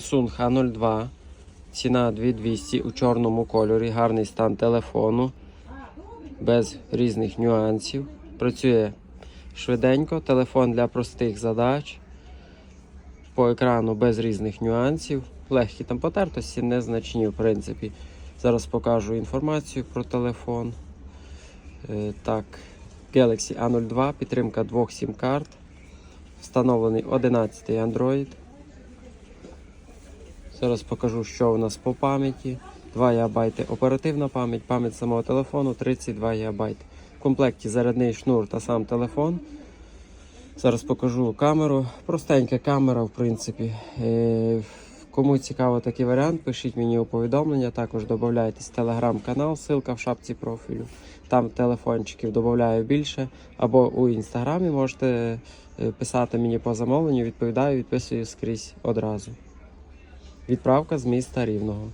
Samsung A02. Ціна 2200 у чорному кольорі. Гарний стан телефону. Без різних нюансів. Працює швиденько. Телефон для простих задач. По екрану без різних нюансів. Легкі там потертості, незначні, в принципі. Зараз покажу інформацію про телефон. Е, Так, Galaxy A02, підтримка двох сім-карт. Встановлений 11 Android. Зараз покажу, що у нас по пам'яті. 2 ГБ оперативна пам'ять, пам'ять самого телефону 32 ГБ. В комплекті зарядний шнур та сам телефон. Зараз покажу камеру. Простенька камера, в принципі. Е, Кому цікаво такий варіант, пишіть мені у повідомлення. Також додайтесь в телеграм-канал, ссылка в шапці профілю. Там телефончиків додаю більше. Або у інстаграмі можете е, писати мені по замовленню, відповідаю, відписую скрізь одразу. Відправка з міста Рівного.